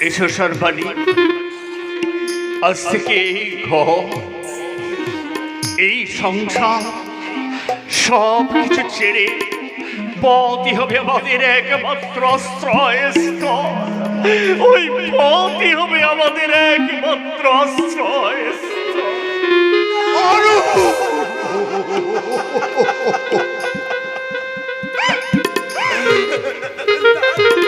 এসো সর্বাণী। আজ থেকে এই ঘর, এই সংসার, সব কিছু ছেড়ে পথই হবে আমাদের একমাত্র আশ্রয়স্থল। ওই পথই হবে আমাদের একমাত্র আশ্রয়স্থল।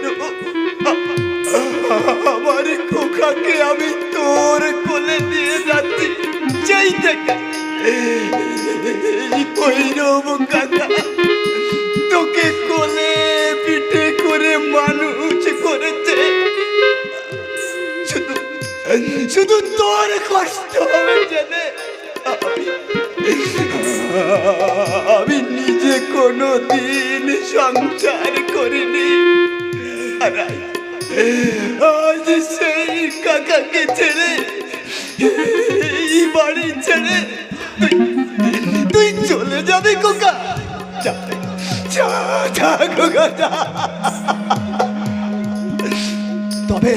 আমার খোকাকে আমি তোর কোলে নিয়ে যাচ্ছি। সেই থেকে কাকা তোকে কোলে পিঠে করে মানুষ করেছে। শুধু শুধু তোর কষ্ট হবে জেনে আমি আমি নিজে কোনো দিন সংসার করিনি। আর আজ সেই কাকাকে ছেড়ে, এই বাড়ি ছেড়ে তুই- চলে যাবি কোকা তবে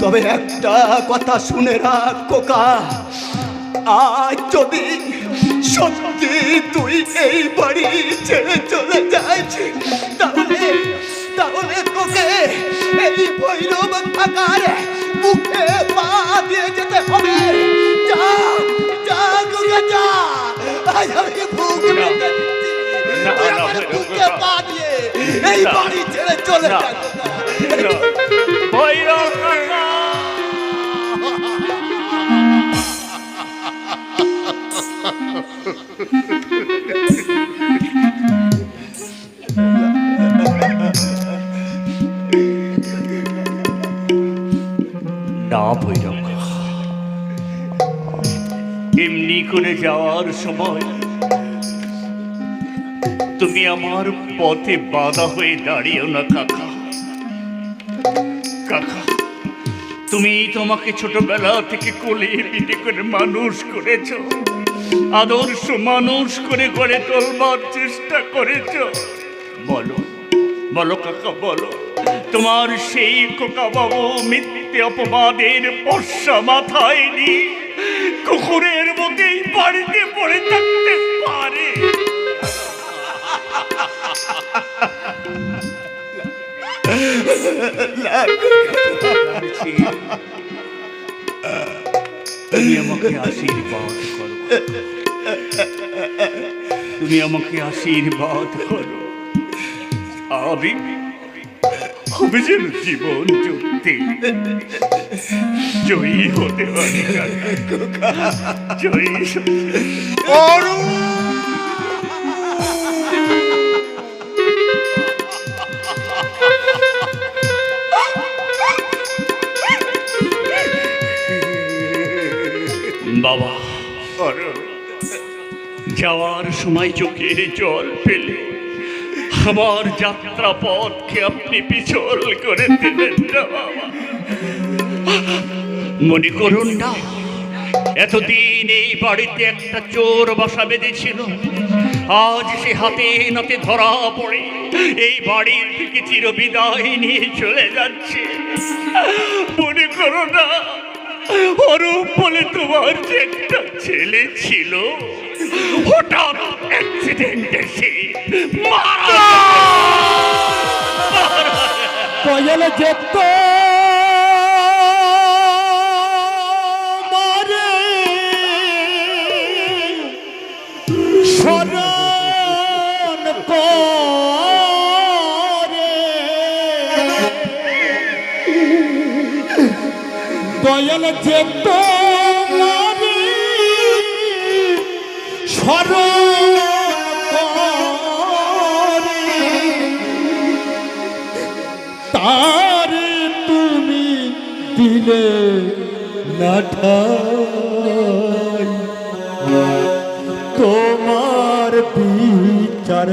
তবে একটা কথা শুনে রাখ কোকা আজ যদি সত্যি তুই এই বাড়ি ছেড়ে চলে যাস তাহলে তাহলে তোকে এই ভৈরব থাকার মুখে পা দিয়ে যেতে হবে যা যা কোকা যা আজ আমি পা দিয়ে এই বাড়ি ছেড়ে চলে না। যা ভৈরব সময়। তুমি আমার পথে বাধা হয়ে দাঁড়িয়েও না, কাকা। কাকা, তুমি তোমাকে ছোটবেলা থেকে কোলে পিঠে করে মানুষ করেছ। আদর্শ মানুষ করে করে তোলবার চেষ্টা করেছ। বলো বলো কাকা, বলো। তোমার সেই কোকা বাবু মিথ্যে অপবাদের পশা মাথায় নিয়ে কুকুরের মতোই বাড়িতে পড়ে থাকতে পারে। আমাকে আশীর্বাদ আমাকে আশীর্বাদ করো। আমি আমি জীবন যুক্তি জয়ী হতে কাকা। জয়ী বাবা যাওয়ার সময় চোখের জল পেলে আমার যাত্রা পথকে আপনি পিছল করে দেবেন না মনে করুন না, এতদিন এই বাড়িতে একটা চোর বাসা বেঁধেছিল। আজ সে হাতে নাতে ধরা পড়ে। এই বাড়ির থেকে চিরবিদায় নিয়ে চলে যাচ্ছে। মনে করো না, অরূপ বলে তোমার যে একটা ছেলে ছিল। হঠাৎ অ্যাক্সিডেন্টে সে মারা কয়ল যেত মারে। শরণ করে। দয়াল যেত শরণ তার তুমি দিলে না তোমার বিচার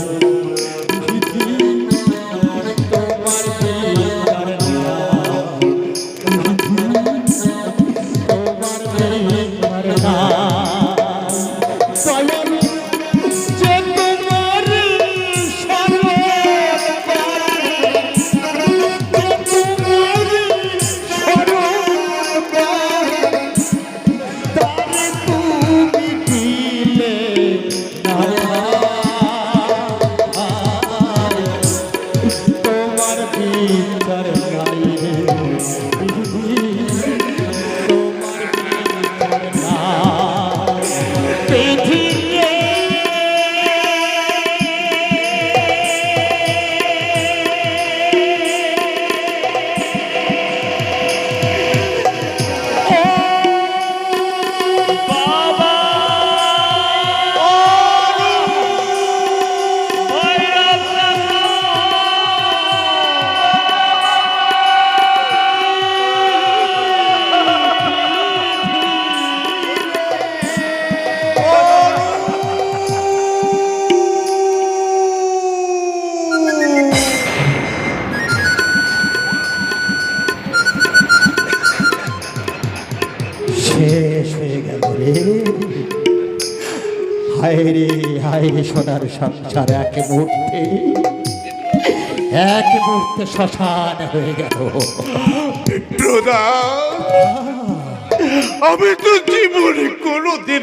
Yeah. নাই শেষ হয়ে গেল রে হায় রে হায় রে সোনার সংসার এক মুহূর্তে এক মুহূর্তে শ্মশান হয়ে গেল আমি তো জীবনে কোনোদিন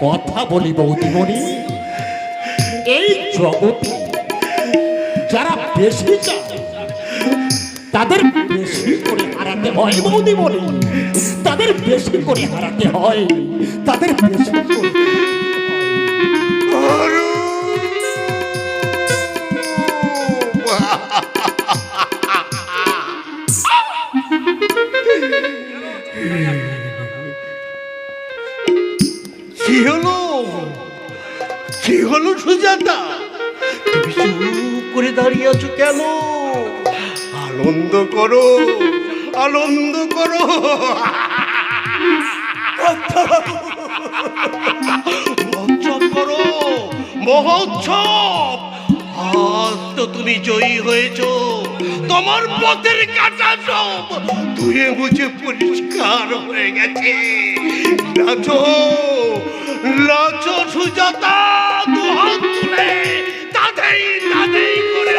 কথা বলি বৌদিমণি এই জগতে যারা বেশি তাদের বেশি করে হারাতে হয় বৌদি বৌদিমণি তাদের বেশি করে হারাতে হয়, তাদের বেশি করে সুজাতা, তুমি চুপ করে দাঁড়িয়ে আছো কেন? আনন্দ করো আনন্দ করো। মহোৎসব করো, মহোৎসব। আজ তো তুমি জয়ী হয়েছো, তোমার পথের কাটা সব ধুয়ে মুছে পরিষ্কার হয়ে গেছে। নাচো নাচো সুজাতা। তাতেই তাতেই করে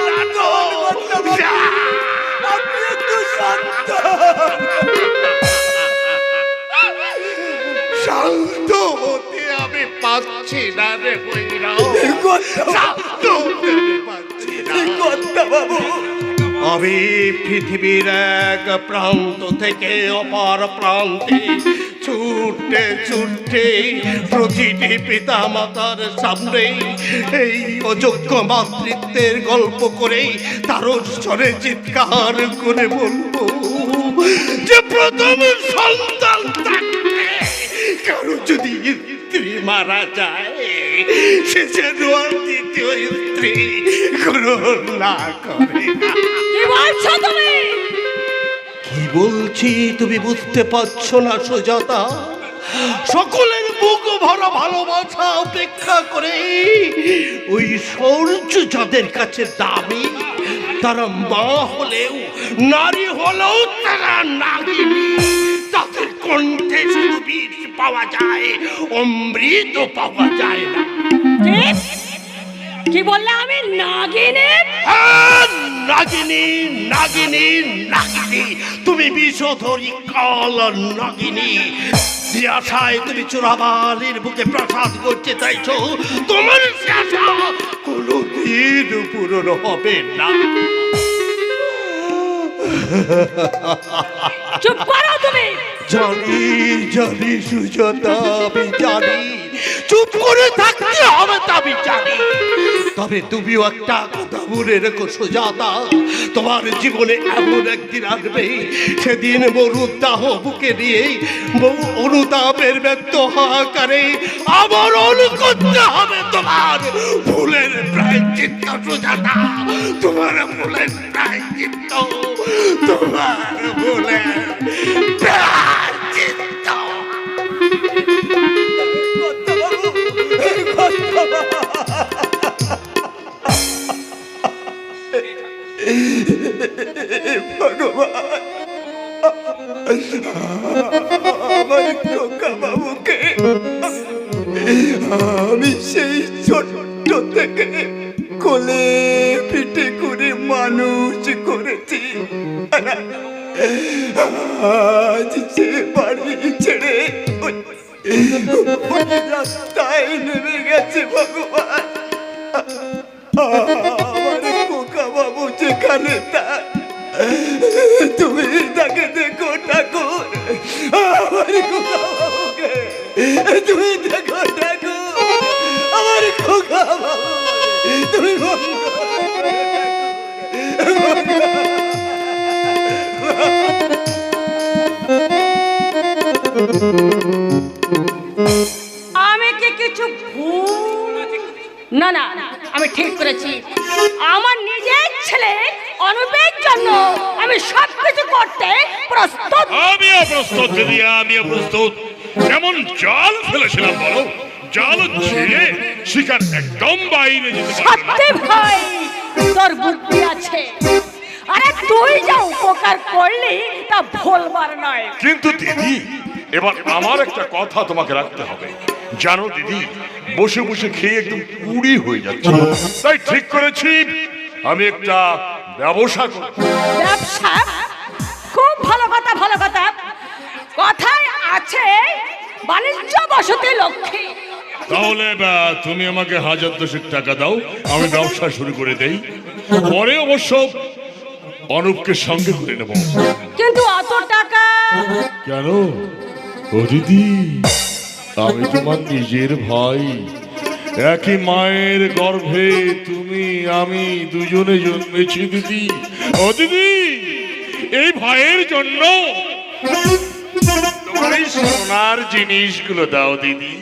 শান্ত শান্ত হতে আমি পাচ্ছি না রে বৈরাও। শান্ত হতে পাচ্ছি না। বাবু আমি পৃথিবীর এক প্রান্ত থেকে অপার প্রান্তে ছুটে ছুটে প্রতিটি পিতা মাতার সামনে এই অযোগ্য মাতৃত্বের গল্প করে তার স্বরে চিৎকার করে বলব যে প্রথম সন্তান কারও যদি স্ত্রী মারা যায়, সে যেন দ্বিতীয় স্ত্রী গ্রহণ না করে। বলছি, তুমি বুঝতে পারছ না সুজাতা? সকলের বুক ভরা ভালোবাসা অপেক্ষা করে ওই সৌর্য যাদের কাছে দামি, তারা মা হলেও, নারী হলেও তারা নাগিনী। তাদের কণ্ঠে শুধু পাওয়া যায়, অমৃত পাওয়া যায় না? কি বললে আমি? নাগিনে? হ্যাঁ, নাগিনী নাগিনী নাগিনী। তুমি বিষধরি কাল নাগিনী। যে আশায় তুমি চোরাবালির বুকে প্রসাদ করতে চাইছো। তোমার আশা কোনোদিন পূরণ হবে না। চুপ করো তুমি। জানি জানি সুজাতা আমি জানি। চুপ করে থাকতে হবে তা জানি। তবে তুমিও একটা কথা মনে রেখো সুজাতা, তোমার জীবনে এমন একদিন আসবে, সেদিন মরুদাহ বুকে নিয়ে বহু অনুতাপের ব্যক্ত হাহাকারে আবার অনু করতে হবে তোমার ভুলের প্রায় চিত্ত সুজাতা, তোমার ভুলের প্রায় চিত্ত, তোমার ভুলের প্রায় আমার খোকা বাবুকে আমি সেই ছোট্ট থেকে কোলে পিঠে করে মানুষ করেছি আজ সে বাড়ি ছেড়ে রাস্তায় নেমে গেছে ভগবান আমার খোকা বাবু যেখানে তার তুমি তাকে দেখো ঠাকুর, আমার তুমি দেখো ঠাকুর তুমি আমি কি কিছু ভুল? না না, আমি ঠিক করেছি। অনুপের জন্য আমি সব কিছু করতে প্রস্তুত। আমিও প্রস্তুত দিদি আমিও প্রস্তুত। যেমন জাল ফেলেছিলাম বলো? জাল ছিঁড়ে শিকার একদম বাইরে যেতে সত্যি ভাই তোর বুদ্ধি আছে। আরে তুই যা উপকার করলি তা ভুলবার নয়। কিন্তু দিদি এবার আমার একটা কথা তোমাকে রাখতে হবে। জানো দিদি বসে বসে খেয়ে একদম কুড়ি হয়ে যাচ্ছে। তাই ঠিক করেছি আমি একটা ব্যবসা ব্যবসা? খুব ভালো কথা ভালো কথা। কথায় আছে বাণিজ্য বসতি লক্ষ্মী। তাহলে তুমি আমাকে হাজার দশেক টাকা দাও আমি ব্যবসা শুরু করে দেই। পরে অবশ্য অনুপকে সঙ্গে করে নেব। কিন্তু অত টাকা? কেন? ও দিদি আমি তোমার নিজের ভাই। একই মায়ের গর্ভে তুমি আমি দুজনে জন্মেছি দিদি। ও দিদি এই ভাইয়ের জন্য তোমার এই সোনার জিনিসগুলো দাও দিদি।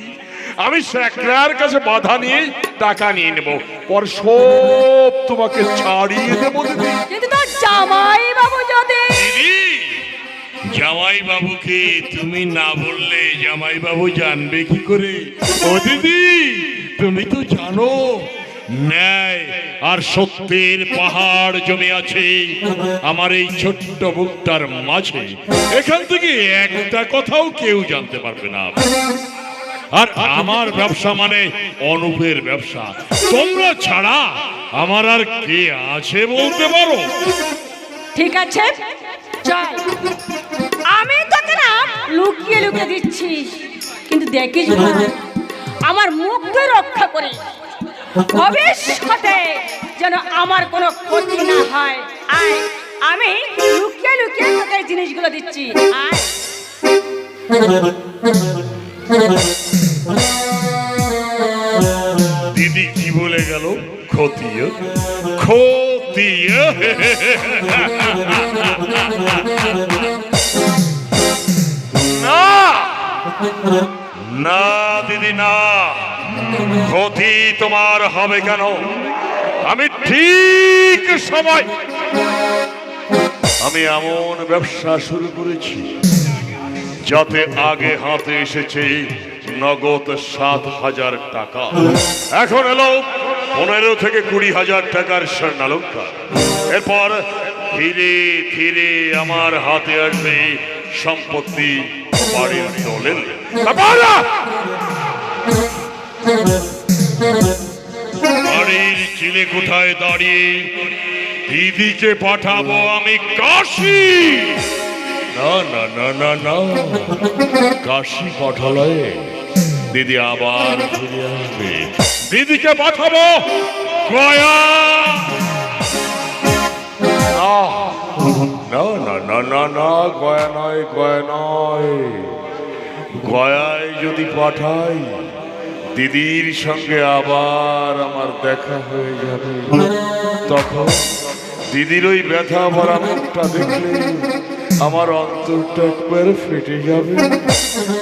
আমি স্যাকরার কাছে বাধা নিয়ে টাকা নিয়ে নেব। পর সব তোমাকে ছাড়িয়ে দেবো দিদি। কিন্তু তোর জামাই বাবু যদি দিদি জামাই বাবুকে তুমি না বললে জামাই বাবু জানবে কি করে? ও দিদি তুমি তো জানো ন্যায় আর সত্যের পাহাড় জমে আছে আমার এই ছোট্ট বুকটার মাঝে। এখান থেকে একটা কথাও কেউ জানতে পারবে না। আর আমার ব্যবসা মানে অনুপের ব্যবসা। তোমরা ছাড়া আমার আর কে আছে বলতে পারো? ঠিক আছে আমি তোকে না লুকিয়ে লুকিয়ে দিচ্ছি। কিন্তু দেখিস না, আমার মুখকে রক্ষা করি। ভবিষ্যতে যেন আমার কোনো ক্ষতি না হয়। আয়, আমি লুকিয়ে লুকিয়ে তোকে জিনিসগুলো দিচ্ছি। দিদি কি বলে গেল? খতিয়ে খতিয়ে না! না, দিদি, না। ক্ষতি তোমার হবে কেন? আমি ঠিক সময় আমি এমন ব্যবসা শুরু করেছি, যাতে আগে হাতে এসেছে নগদ সাত হাজার টাকা। এখন এলো পনেরো থেকে কুড়ি হাজার টাকার স্বর্ণালঙ্কার। এরপর ধীরে ধীরে আমার হাতে আসবে সম্পত্তি বাড়ির দলের বাড়ির চিলে দাঁড়িয়ে দিদিকে পাঠাবো আমি কাশি। না না না না না। কাশি পাঠালয়ে দিদি আবার ফিরে আসবে। দিদিকে পাঠাবো গয়া। না না না না গয়া নয় গয়া নয় গয়ায় যদি পাঠাই, দিদির সঙ্গে আবার আমার দেখা হয়ে যাবে। তখন দিদির ওই ব্যথা ভরা মুখটা দেখলে আমার অন্তরটা একবার ফেটে যাবে।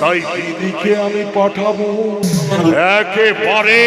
তাই দিদিকে আমি পাঠাবো। একেবারে